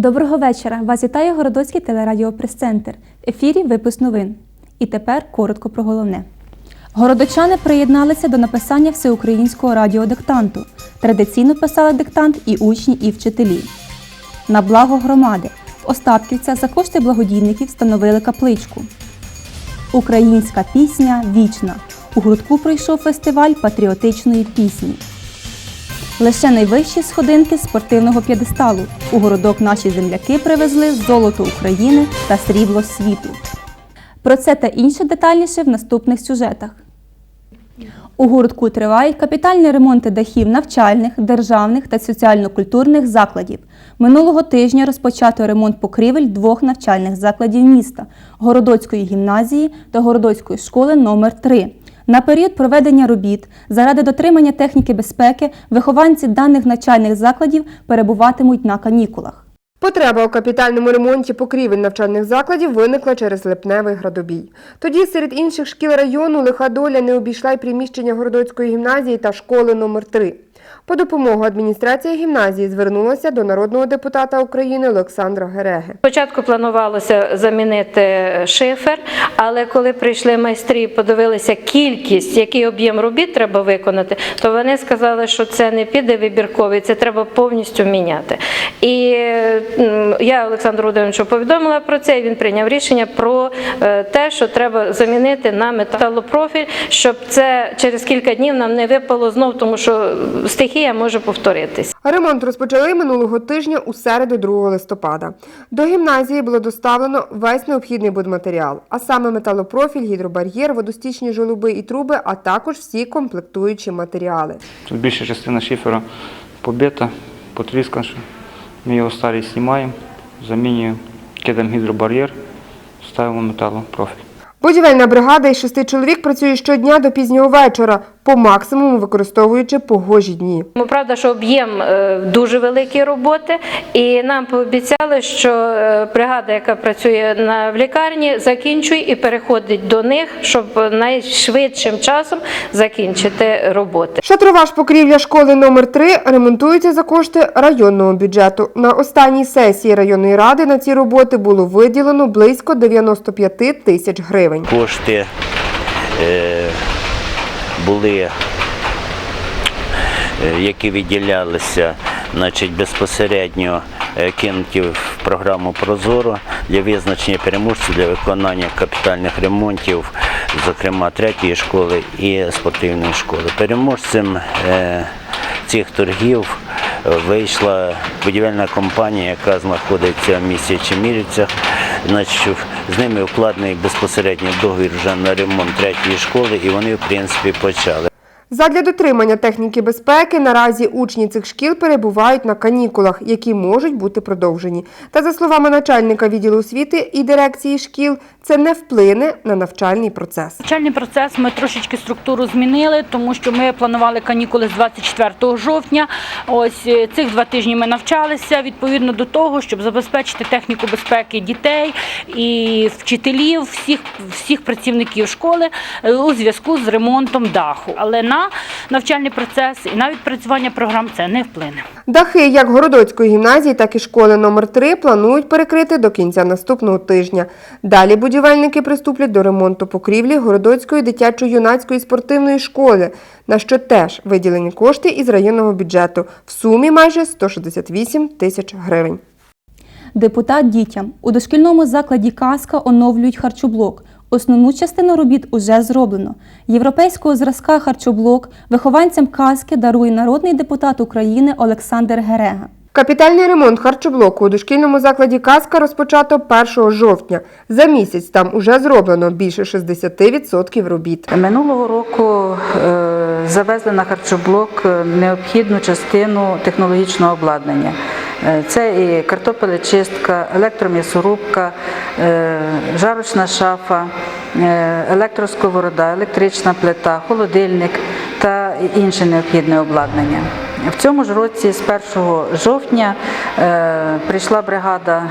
Доброго вечора! Вас вітає Городоцький телерадіопрес-центр. В ефірі випуск новин. І тепер коротко про головне. Городочани приєдналися до написання всеукраїнського радіодиктанту. Традиційно писали диктант і учні, і вчителі. На благо громади в Остапківцях за кошти благодійників встановили капличку. Українська пісня вічна. У Грудку пройшов фестиваль патріотичної пісні. Лише найвищі сходинки спортивного п'єдесталу. У городок наші земляки привезли золото України та срібло світу. Про це та інше детальніше в наступних сюжетах. У гуртку тривають капітальні ремонти дахів навчальних, державних та соціально-культурних закладів. Минулого тижня розпочато ремонт покрівель двох навчальних закладів міста Городоцької гімназії та Городоцької школи номер 3 На період проведення робіт заради дотримання техніки безпеки вихованці даних навчальних закладів перебуватимуть на канікулах. Потреба у капітальному ремонті покрівель навчальних закладів виникла через липневий градобій. Тоді серед інших шкіл району лиха доля не обійшла й приміщення Городоцької гімназії та школи номер 3 По допомогу адміністрація гімназії звернулася до народного депутата України Олександра Гереги. Спочатку планувалося замінити шифер, але коли прийшли майстри і подивилися кількість, який об'єм робіт треба виконати, то вони сказали, що це не піде вибірковий, це треба повністю міняти. І я Олександру Володимировичу повідомила про це, і він прийняв рішення про е, те, що треба замінити на металопрофіль, щоб це через кілька днів нам не випало знов, тому що стихія може повторитись. Ремонт розпочали минулого тижня у середу 2 листопада. До гімназії було доставлено весь необхідний будматеріал, а саме металопрофіль, гідробар'єр, водостічні жолоби і труби, а також всі комплектуючі матеріали. Тут більша частина шифера побита, потріскана. Ми його старий знімаємо, замінюємо, кидаємо гідробар'єр, ставимо металопрофіль. Будівельна бригада із шести чоловік працює щодня до пізнього вечора, по максимуму використовуючи погожі дні. Ну, Правда, що об'єм е, дуже великий роботи, і нам пообіцяли, що е, бригада, яка працює на в лікарні, закінчує і переходить до них, щоб найшвидшим часом закінчити роботи. Шатрова ж покрівля школи номер 3 ремонтується за кошти районного бюджету. На останній сесії районної ради на ці роботи було виділено близько 95 тисяч гривень. Кошти е, були, е, які виділялися значить, безпосередньо е, кинуті в програму Прозоро для визначення переможців для виконання капітальних ремонтів, зокрема третьої школи і спортивної школи. Переможцем е, цих торгів вийшла будівельна компанія, яка знаходиться в місті Чемірівцях. Значить, з ними укладений безпосередньо договір вже на ремонт третьої школи, і вони, в принципі, почали. Задля дотримання техніки безпеки наразі учні цих шкіл перебувають на канікулах, які можуть бути продовжені. Та за словами начальника відділу освіти і дирекції шкіл, це не вплине на навчальний процес. Навчальний процес ми трошечки структуру змінили, тому що ми планували канікули з 24 жовтня. Ось е, цих два тижні ми навчалися відповідно до того, щоб забезпечити техніку безпеки дітей і вчителів, всіх, всіх працівників школи е, у зв'язку з ремонтом даху. Але на навчальний процес і на відпрацювання програм це не вплине. Дахи як Городоцької гімназії, так і школи номер 3 планують перекрити до кінця наступного тижня. Далі будівельники приступлять до ремонту покрівлі Городоцької дитячо-юнацької спортивної школи, на що теж виділені кошти із районного бюджету в сумі майже 168 тисяч гривень. Депутат дітям у дошкільному закладі Казка оновлюють харчоблок. Основну частину робіт уже зроблено. Європейського зразка харчоблок вихованцям казки дарує народний депутат України Олександр Герега. Капітальний ремонт харчоблоку у дошкільному закладі «Казка» розпочато 1 жовтня. За місяць там уже зроблено більше 60% робіт. Минулого року е, завезли на харчоблок необхідну частину технологічного обладнання. Е, Це і картопелечистка, електром'ясорубка, е, жарочна шафа, е, електросковорода, електрична плита, холодильник та інше необхідне обладнання. В цьому ж році, з 1 жовтня, е, прийшла бригада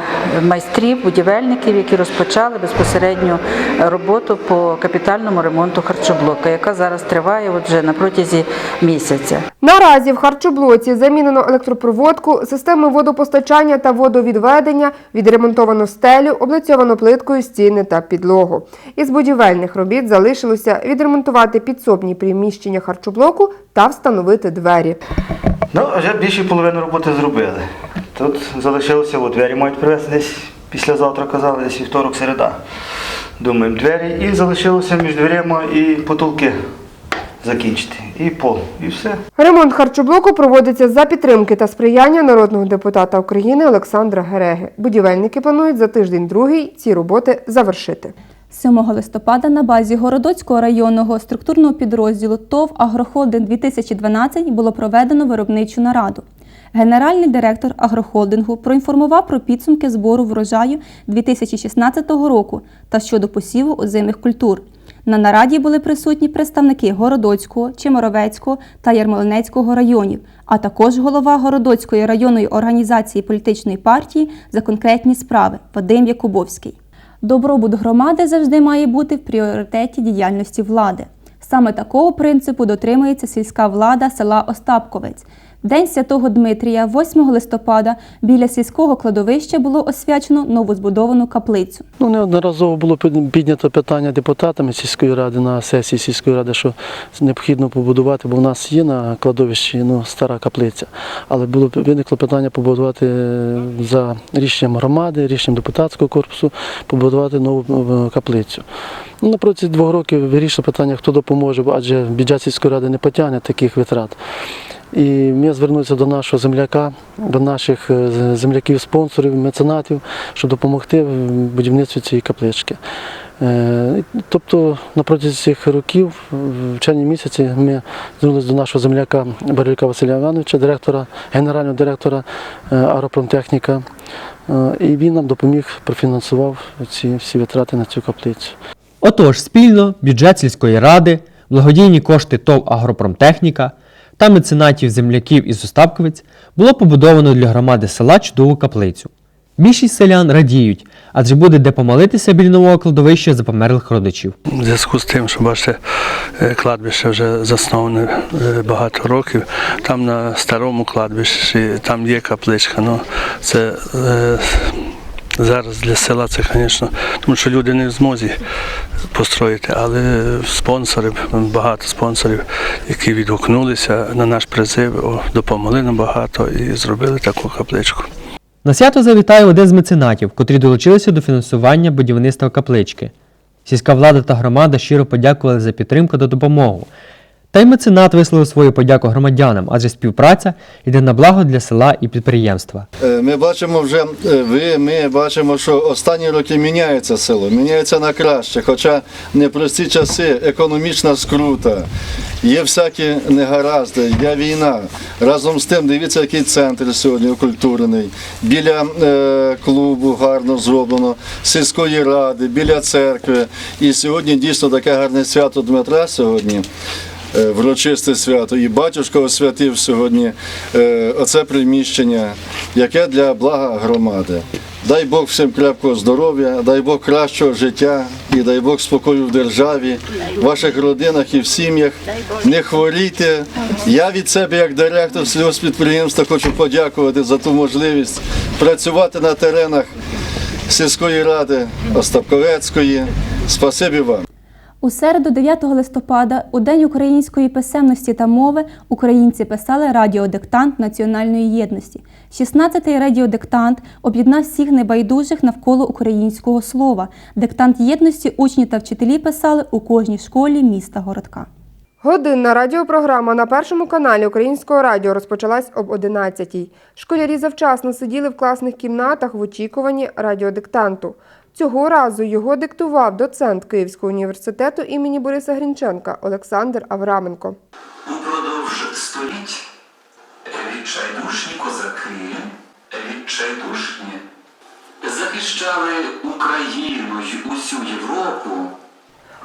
майстрів, будівельників, які розпочали безпосередню роботу по капітальному ремонту харчоблока, яка зараз триває вже на протязі місяця. Наразі в харчоблоці замінено електропроводку, системи водопостачання та водовідведення, відремонтовано стелю, облицьовано плиткою стіни та підлогу. Із будівельних робіт залишилося відремонтувати підсобні приміщення харчоблоку та встановити двері. Ну, вже більше половини роботи зробили. Тут залишилося, от двері мають привезти десь післязавтра, казали, десь вівторок, середа. Думаємо, двері і залишилося між дверима і потолки закінчити. І пол, і все. Ремонт харчоблоку проводиться за підтримки та сприяння народного депутата України Олександра Гереги. Будівельники планують за тиждень-другий ці роботи завершити. 7 листопада на базі Городоцького районного структурного підрозділу ТОВ Агрохолдинг 2012 було проведено виробничу нараду. Генеральний директор агрохолдингу проінформував про підсумки збору врожаю 2016 року та щодо посіву озимих культур. На нараді були присутні представники Городоцького, Чемеровецького та Ярмолинецького районів, а також голова Городоцької районної організації політичної партії за конкретні справи Вадим Якубовський. Добробут громади завжди має бути в пріоритеті діяльності влади. Саме такого принципу дотримується сільська влада села Остапковець. День Святого Дмитрія, 8 листопада, біля сільського кладовища було освячено новозбудовану каплицю. Ну, неодноразово було піднято питання депутатами сільської ради на сесії сільської ради, що необхідно побудувати, бо в нас є на кладовищі ну, стара каплиця. Але було виникло питання побудувати е, за рішенням громади, рішенням депутатського корпусу, побудувати нову каплицю. Ну, на протязі двох років вирішили питання, хто допоможе, адже бюджет сільської ради не потягне таких витрат. І ми звернулися до нашого земляка, до наших е, земляків-спонсорів, меценатів, щоб допомогти в будівництві цієї каплички. Е, Тобто протязі цих років, в червні місяці, ми звернулися до нашого земляка Барюка Василя Івановича, директора, генерального директора е, агропромтехніка, і він нам допоміг, профінансував ці всі витрати на цю каплицю. Отож, спільно бюджет сільської ради, благодійні кошти ТОВ Агропромтехніка та меценатів земляків із Остапковиць було побудовано для громади села чудову каплицю. Більшість селян радіють, адже буде де помолитися біля нового кладовища за померлих родичів. В зв'язку з тим, що бачите, е, кладбище вже засноване е, багато років. Там на старому кладбищі там є капличка. Ну, це е, зараз для села це, звісно, тому що люди не в змозі построїти, але спонсори, багато спонсорів, які відгукнулися на наш призив, допомогли нам багато і зробили таку капличку. На свято завітає один з меценатів, котрі долучилися до фінансування будівництва каплички. Сільська влада та громада щиро подякували за підтримку та допомогу. Та й меценат висловив свою подяку громадянам, адже співпраця йде на благо для села і підприємства. Е, Ми бачимо вже, е, ви, ми бачимо, що останні роки міняється село, міняється на краще, хоча непрості часи, економічна скрута, є всякі негаразди, є війна. Разом з тим, дивіться, який центр сьогодні окультурений. Біля е, клубу гарно зроблено, сільської ради, біля церкви. І сьогодні дійсно таке гарне свято Дмитра сьогодні. Е, Врочисте свято, і батюшка освятив сьогодні е, оце приміщення, яке для блага громади. Дай Бог всім крепкого здоров'я, дай Бог кращого життя і дай Бог спокою в державі, в ваших родинах і в сім'ях. Не хворійте. Я від себе, як директор сільгоспідприємства, хочу подякувати за ту можливість працювати на теренах сільської ради Остапковецької. Спасибі вам. У середу, 9 листопада, у День української писемності та мови, українці писали радіодиктант національної єдності. 16-й радіодиктант об'єднав всіх небайдужих навколо українського слова. Диктант єдності учні та вчителі писали у кожній школі міста городка. Годинна радіопрограма на першому каналі Українського радіо розпочалась об 11-й. Школярі завчасно сиділи в класних кімнатах в очікуванні радіодиктанту. Цього разу його диктував доцент Київського університету імені Бориса Грінченка Олександр Авраменко. Упродовж століть відчайдушні козаки, відчайдушні захищали Україну й усю Європу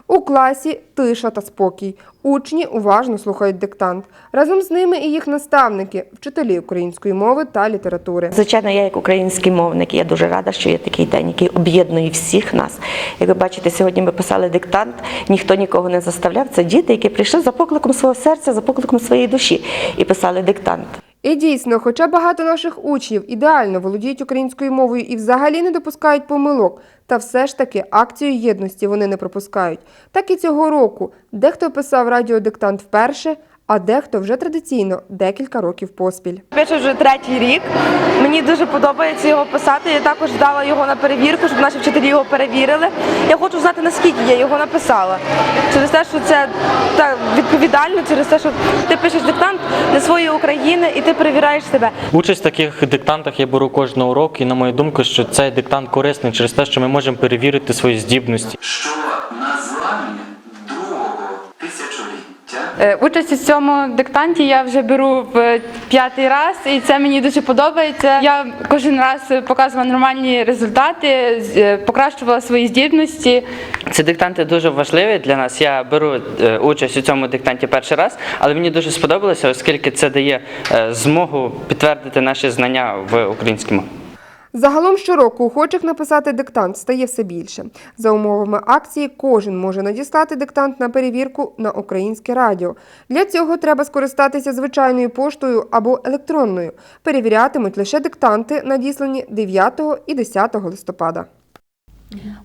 У класі тиша та спокій. Учні уважно слухають диктант. Разом з ними і їх наставники, вчителі української мови та літератури. Звичайно, я як український мовник, я дуже рада, що є такий день, який об'єднує всіх нас. Як ви бачите, сьогодні ми писали диктант, ніхто нікого не заставляв. Це діти, які прийшли за покликом свого серця, за покликом своєї душі і писали диктант. І дійсно, хоча багато наших учнів ідеально володіють українською мовою і взагалі не допускають помилок, та все ж таки акцію єдності вони не пропускають. Так і цього року дехто писав радіодиктант вперше, а дехто вже традиційно декілька років поспіль. Пишу вже третій рік. Мені дуже подобається його писати. Я також дала його на перевірку, щоб наші вчителі його перевірили. Я хочу знати, наскільки я його написала. Через те, що це так відповідально, через те, що ти пишеш диктант для своєї України і ти перевіряєш себе. Участь в таких диктантах я беру кожного року, і на мою думку, що цей диктант корисний через те, що ми можемо перевірити свої здібності. що на Участь у цьому диктанті я вже беру в п'ятий раз, і це мені дуже подобається. Я кожен раз показувала нормальні результати, е, покращувала свої здібності. Ці диктанти дуже важливі для нас. Я беру е, участь у цьому диктанті перший раз, але мені дуже сподобалося, оскільки це дає е, змогу підтвердити наші знання в українській мові. Загалом щороку охочих написати диктант стає все більше. За умовами акції кожен може надіслати диктант на перевірку на українське радіо. Для цього треба скористатися звичайною поштою або електронною. Перевірятимуть лише диктанти, надіслані 9 і 10 листопада.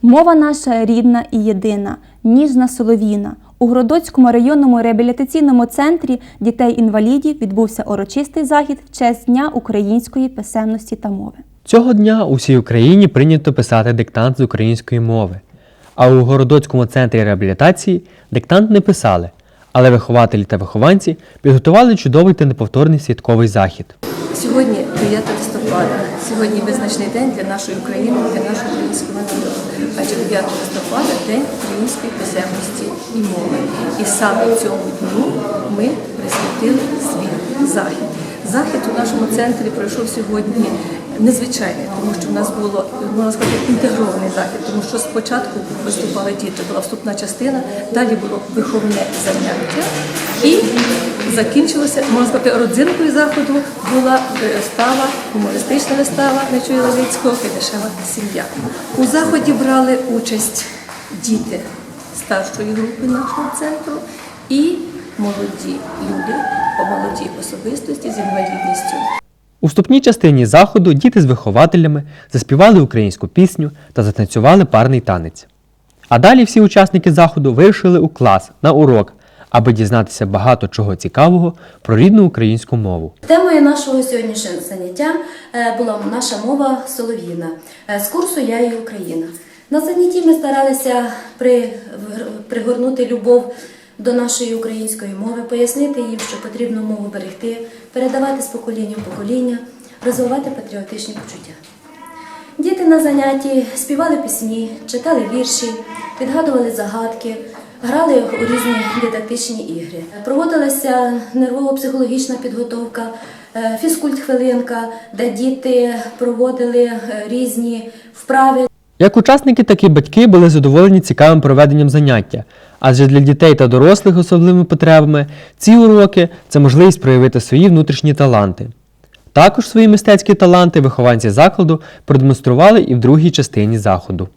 Мова наша рідна і єдина, ніжна солов'їна. У Гродоцькому районному реабілітаційному центрі дітей-інвалідів відбувся урочистий захід в честь Дня української писемності та мови. Цього дня у всій Україні прийнято писати диктант з української мови. А у Городоцькому центрі реабілітації диктант не писали, але вихователі та вихованці підготували чудовий та неповторний святковий захід. Сьогодні 9 листопада. Сьогодні визначний день для нашої України, для нашого українського народу. Адже 9 листопада день української писемності і мови. І саме цьому дню ми присвятили свій захід. Захід у нашому центрі пройшов сьогодні незвичайний, тому що в нас було можна сказати інтегрований захід, тому що спочатку виступали діти, була вступна частина, далі було виховне заняття і закінчилося, можна сказати, родзинкою заходу була вистава, гумористична вистава Нечує Левицького «Кайдашева сім'я. У заході брали участь діти старшої групи нашого центру і молоді люди, молоді особистості з інвалідністю. У вступній частині заходу діти з вихователями заспівали українську пісню та затанцювали парний танець. А далі всі учасники заходу вирушили у клас на урок, аби дізнатися багато чого цікавого про рідну українську мову. Темою нашого сьогоднішнього заняття е, була наша мова солов'їна е, з курсу Я і Україна. На занятті ми старалися при- пригорнути любов до нашої української мови, пояснити їм, що потрібно мову берегти, передавати з покоління в покоління, розвивати патріотичні почуття. Діти на занятті співали пісні, читали вірші, відгадували загадки, грали у різні дидактичні ігри. Проводилася нервово-психологічна підготовка, е, фізкульт-хвилинка, де діти проводили е, різні вправи. Як учасники, так і батьки були задоволені цікавим проведенням заняття, адже для дітей та дорослих особливими потребами ці уроки це можливість проявити свої внутрішні таланти. Також свої мистецькі таланти вихованці закладу продемонстрували і в другій частині заходу.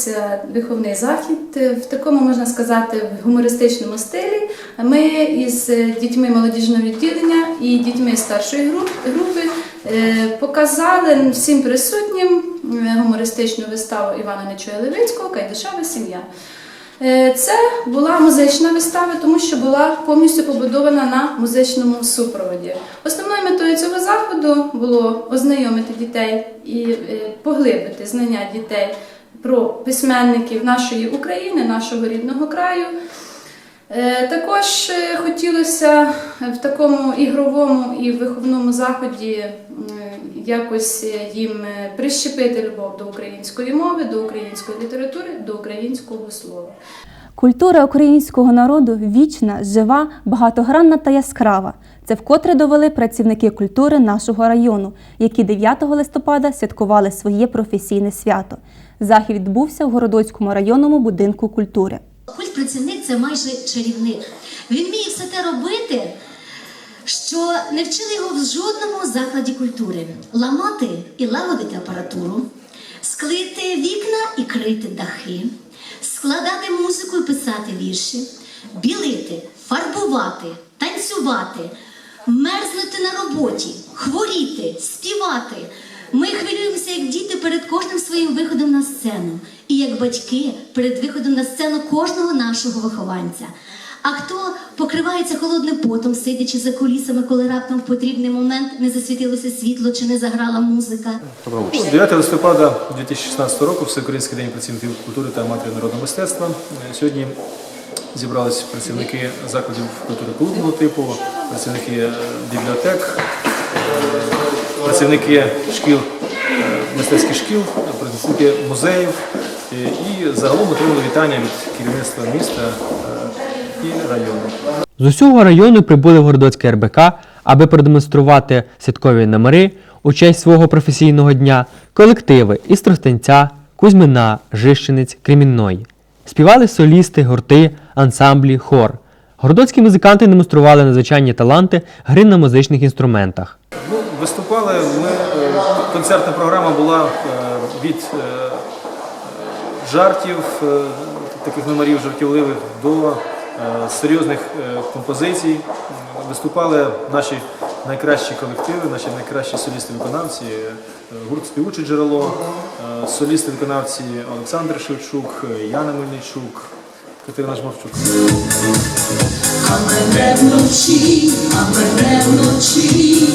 Відбувся виховний захід в такому, можна сказати, в гумористичному стилі. Ми із дітьми молодіжного відділення і дітьми старшої групи е, показали всім присутнім е, гумористичну виставу Івана Нечуя Левицького Кайдашева сім'я. Е, Це була музична вистава, тому що була повністю побудована на музичному супроводі. Основною метою цього заходу було ознайомити дітей і поглибити знання дітей про письменників нашої України, нашого рідного краю. Е, Також е, хотілося в такому ігровому і виховному заході якось е, їм прищепити любов до української мови, до української літератури, до українського слова. Культура українського народу вічна, жива, багатогранна та яскрава. Це вкотре довели працівники культури нашого району, які 9 листопада святкували своє професійне свято. Захід відбувся в Городоцькому районному будинку культури. Культпрацівник це майже чарівник. Він вміє все те робити, що не вчили його в жодному закладі культури: ламати і лагодити апаратуру, склити вікна і крити дахи, складати музику і писати вірші, білити, фарбувати, танцювати, мерзнути на роботі, хворіти, співати. Ми хвилюємося як діти перед кожним своїм виходом на сцену, і як батьки перед виходом на сцену кожного нашого вихованця. А хто покривається холодним потом, сидячи за кулісами, коли раптом в потрібний момент не засвітилося світло чи не заграла музика? 9 листопада 2016 року Всеукраїнський день працівників культури та аматорів народного мистецтва. Е, Сьогодні зібрались працівники закладів культури клубного типу, працівники е, бібліотек, е, працівники шкіл, е, мистецьких шкіл, працівники музеїв е, і загалом отримали вітання від керівництва міста е, і району. З усього району прибули в Городоцьке РБК, аби продемонструвати святкові номери у честь свого професійного дня колективи із Тростенця, Кузьмина, Жищенець, Кремінної. Співали солісти, гурти, ансамблі, хор. Городоцькі музиканти демонстрували надзвичайні таланти гри на музичних інструментах. Ну, виступали ми. е, Концертна програма була е, від е, жартів, таких номерів жартівливих до серйозних композицій. Виступали наші найкращі колективи, наші найкращі солісти-виконавці, гурт Співуче джерело, солісти-виконавці Олександр Шевчук, Яна Мельничук, Катерина Жмовчук. А мене вночі, а мене вночі,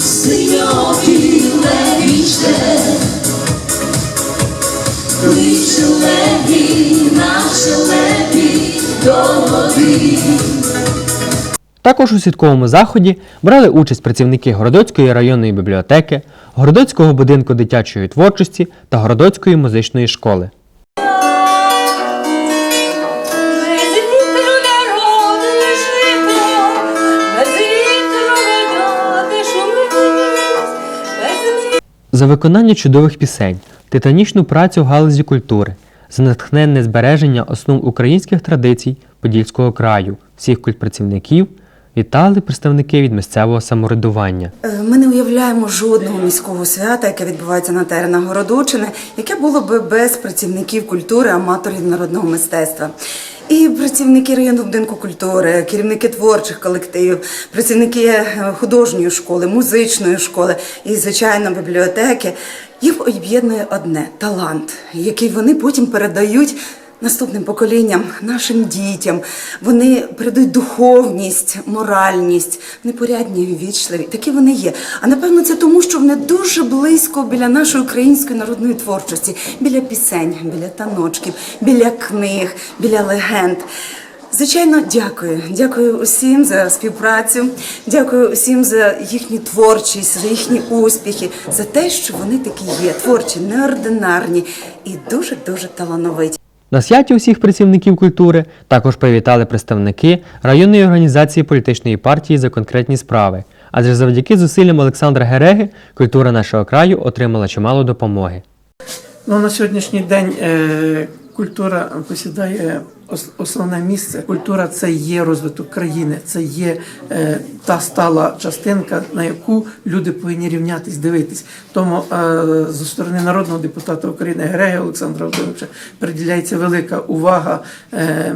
синьо-біле вічте, кличе лебі, наше лебі до води. Також у святковому заході брали участь працівники Городоцької районної бібліотеки, Городоцького будинку дитячої творчості та Городоцької музичної школи. За виконання чудових пісень, титанічну працю в галузі культури, за натхненне збереження основ українських традицій Подільського краю, всіх культпрацівників вітали представники від місцевого самоврядування. Е, Ми не уявляємо жодного міського свята, яке відбувається на теренах Городочини, яке було би без працівників культури, аматорів народного мистецтва. І працівники районного будинку культури, керівники творчих колективів, працівники е, художньої школи, музичної школи і, звичайно, бібліотеки. Їх об'єднує одне талант, який вони потім передають наступним поколінням, нашим дітям. Вони передають духовність, моральність, вони порядні ввічливі. Такі вони є. А напевно, це тому, що вони дуже близько біля нашої української народної творчості, біля пісень, біля таночків, біля книг, біля легенд. Звичайно, дякую. Дякую усім за співпрацю. Дякую усім за їхню творчість, за їхні успіхи, за те, що вони такі є, творчі, неординарні і дуже дуже талановиті. На святі усіх працівників культури також привітали представники районної організації політичної партії за конкретні справи. Адже завдяки зусиллям Олександра Гереги культура нашого краю отримала чимало допомоги. Ну, на сьогоднішній день е, культура посідає ос- основне місце. Культура це є розвиток країни, це є е, та стала частинка, на яку люди повинні рівнятись, дивитись. Тому е, зі сторони народного депутата України Гереги Олександра Володимировича приділяється велика увага е,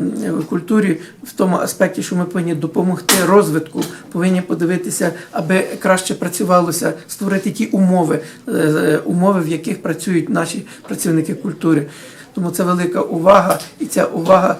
культурі в тому аспекті, що ми повинні допомогти розвитку, повинні подивитися, аби краще працювалося, створити ті умови, е, умови, в яких працюють наші працівники культури. Тому це велика увага, і ця увага, е,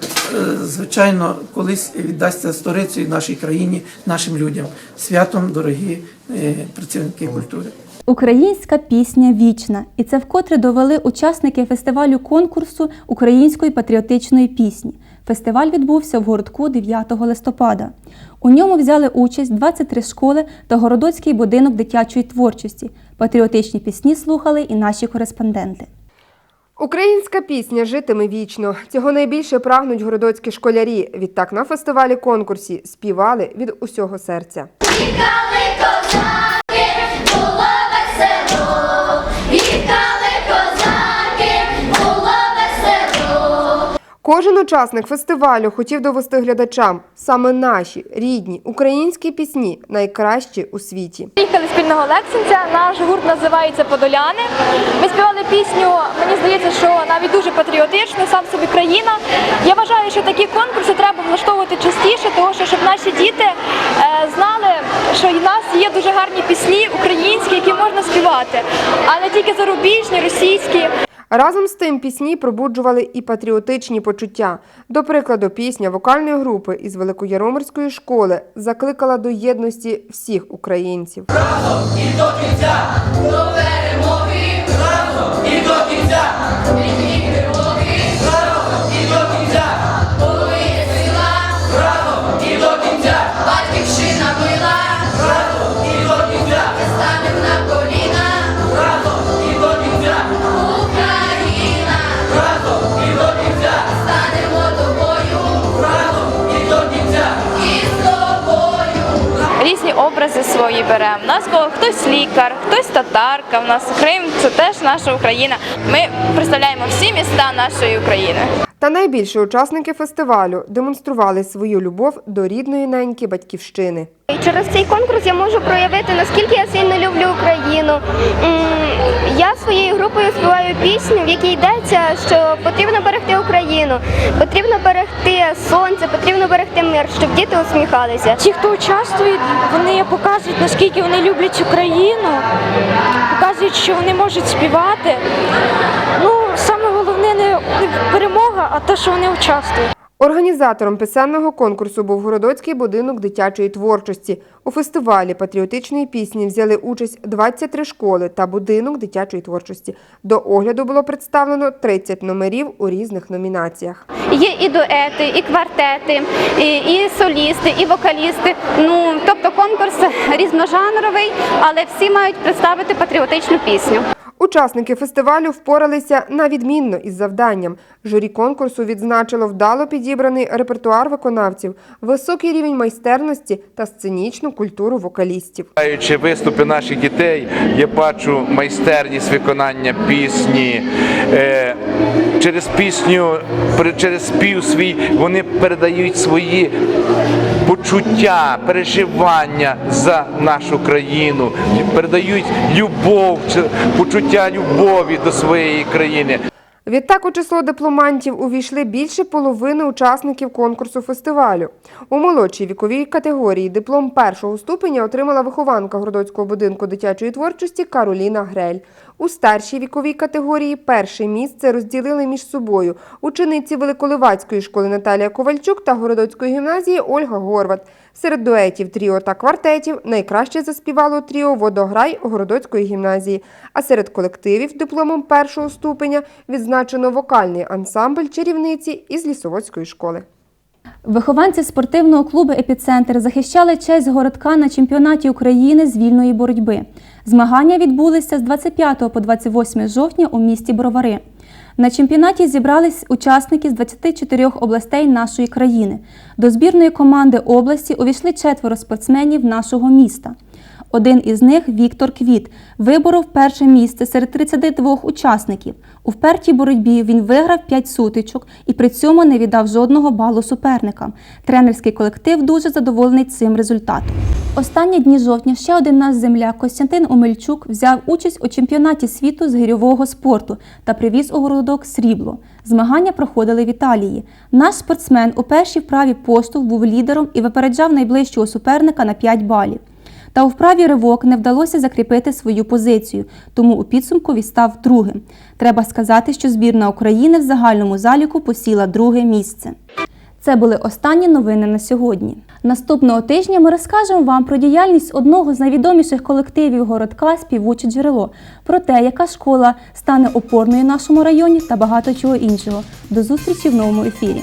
звичайно, колись віддасться сторицею нашій країні, нашим людям. Святом, дорогі е, працівники культури. Українська пісня вічна, і це вкотре довели учасники фестивалю конкурсу української патріотичної пісні. Фестиваль відбувся в городку 9 листопада. У ньому взяли участь 23 школи та городоцький будинок дитячої творчості. Патріотичні пісні слухали і наші кореспонденти. Українська пісня житиме вічно. Цього найбільше прагнуть городоцькі школярі. Відтак на фестивалі конкурсі співали від усього серця. Кожен учасник фестивалю хотів довести глядачам саме наші рідні українські пісні найкращі у світі. Приїхали спільного Лексинця. Наш гурт називається Подоляни. Ми співали пісню. Мені здається, що навіть дуже патріотично, сам собі країна. Я вважаю, що такі конкурси треба влаштовувати частіше, тому що щоб наші діти е, знали, що в нас є дуже гарні пісні українські, які можна співати, а не тільки зарубіжні, російські. Разом з тим пісні пробуджували і патріотичні почуття. До прикладу, пісня вокальної групи із Великояромирської школи закликала до єдності всіх українців. І до кінця, до перемоги, разом і до кінця, Різні свої беремо. У нас хтось лікар, хтось татарка. У нас Крим це теж наша Україна. Ми представляємо всі міста нашої України. Та найбільше учасники фестивалю демонстрували свою любов до рідної неньки батьківщини. Через цей конкурс я можу проявити, наскільки я сильно люблю Україну. Я своєю групою співаю пісню, в якій йдеться, що потрібно берегти Україну, потрібно берегти сонце, потрібно берегти мир, щоб діти усміхалися. Ті, хто участвують, вони покажуть, наскільки вони люблять Україну, показують, що вони можуть співати. Ну, саме головне не не перемога, а те, що вони участвують. Організатором писемного конкурсу був Городоцький будинок дитячої творчості. У фестивалі патріотичної пісні взяли участь 23 школи та будинок дитячої творчості. До огляду було представлено 30 номерів у різних номінаціях. Є і дуети, і квартети, і, і солісти, і вокалісти. Ну тобто конкурс різножанровий, але всі мають представити патріотичну пісню. Учасники фестивалю впоралися на відмінно із завданням. Журі конкурсу відзначило вдало підібраний репертуар виконавців, високий рівень майстерності та сценічну культуру вокалістів. Читаючи виступи наших дітей, я бачу майстерність виконання пісні. Е, Через пісню, через спів свій вони передають свої почуття, переживання за нашу країну, передають любов, почуття любові до своєї країни. Відтак у число дипломантів увійшли більше половини учасників конкурсу фестивалю. У молодшій віковій категорії диплом першого ступеня отримала вихованка Городоцького будинку дитячої творчості Кароліна Грель. У старшій віковій категорії перше місце розділили між собою учениці Великоливацької школи Наталія Ковальчук та Городоцької гімназії Ольга Горват. Серед дуетів, тріо та квартетів найкраще заспівало тріо Водограй Городоцької гімназії, а серед колективів дипломом першого ступеня відзначено вокальний ансамбль чарівниці із Лісоводської школи. Вихованці спортивного клубу Епіцентр захищали честь городка на чемпіонаті України з вільної боротьби. Змагання відбулися з 25 по 28 жовтня у місті Бровари. На чемпіонаті зібрались учасники з 24 областей нашої країни. До збірної команди області увійшли четверо спортсменів нашого міста. Один із них Віктор Квіт виборов перше місце серед 32 учасників. У впертій боротьбі він виграв 5 сутичок і при цьому не віддав жодного балу суперникам. Тренерський колектив дуже задоволений цим результатом. Останні дні жовтня ще один наш земляк Костянтин Омельчук взяв участь у чемпіонаті світу з гирьового спорту та привіз у городок срібло. Змагання проходили в Італії. Наш спортсмен у першій вправі поштовх був лідером і випереджав найближчого суперника на 5 балів. Та у вправі ривок не вдалося закріпити свою позицію, тому у підсумку відстав другим. Треба сказати, що збірна України в загальному заліку посіла друге місце. Це були останні новини на сьогодні. Наступного тижня ми розкажемо вам про діяльність одного з найвідоміших колективів городка Співуче джерело, про те, яка школа стане опорною в нашому районі та багато чого іншого. До зустрічі в новому ефірі.